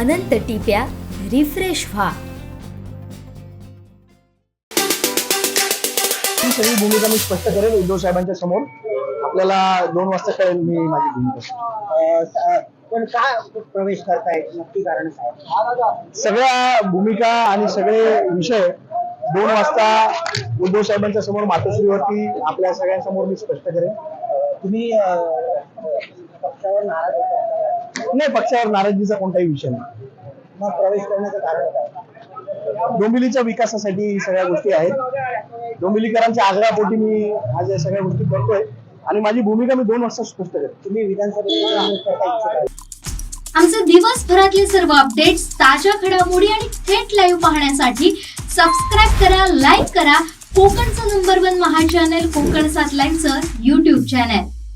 अनंत टिप्या refresh व्हा. ही सगळी भूमिका मी स्पष्ट करेल उद्धव साहेबांच्या समोर. आपल्याला दोन वाजता कळेल मी माझी भूमिका. पण का प्रवेश करतायत नक्की कारण काय? सगळ्या भूमिका आणि सगळे विषय दोन वाजता उद्धव साहेबांच्या समोर मातोश्रीवरती आपल्या सगळ्यांसमोर मी स्पष्ट करेन. तुम्ही पक्षावर नाराज होता नाही पक्षावर नाराजगीचा कोणताही विषय नाही. मग प्रवेश करण्याचं कारण काय? डोंबिवलीच्या विकासासाठी सगळ्या गोष्टी आहेत. डोंबिवलीकरांच्या आग्रहापोटी मी आज या सगळ्या गोष्टी करतोय. आणि माझी भूमिका मी दोन वाजता स्पष्ट तुम्ही विधानसभेत करता इच्छुक आहे आमचे दिवसभरातले सर्व अपडेट्स ताज्या घडामोडी आणि थेट लाईव्ह पाहण्यासाठी सबस्क्राईब करा लाईक करा. कोकणचं नंबर वन महा चॅनल कोकण सात लाईनचं युट्यूब चॅनल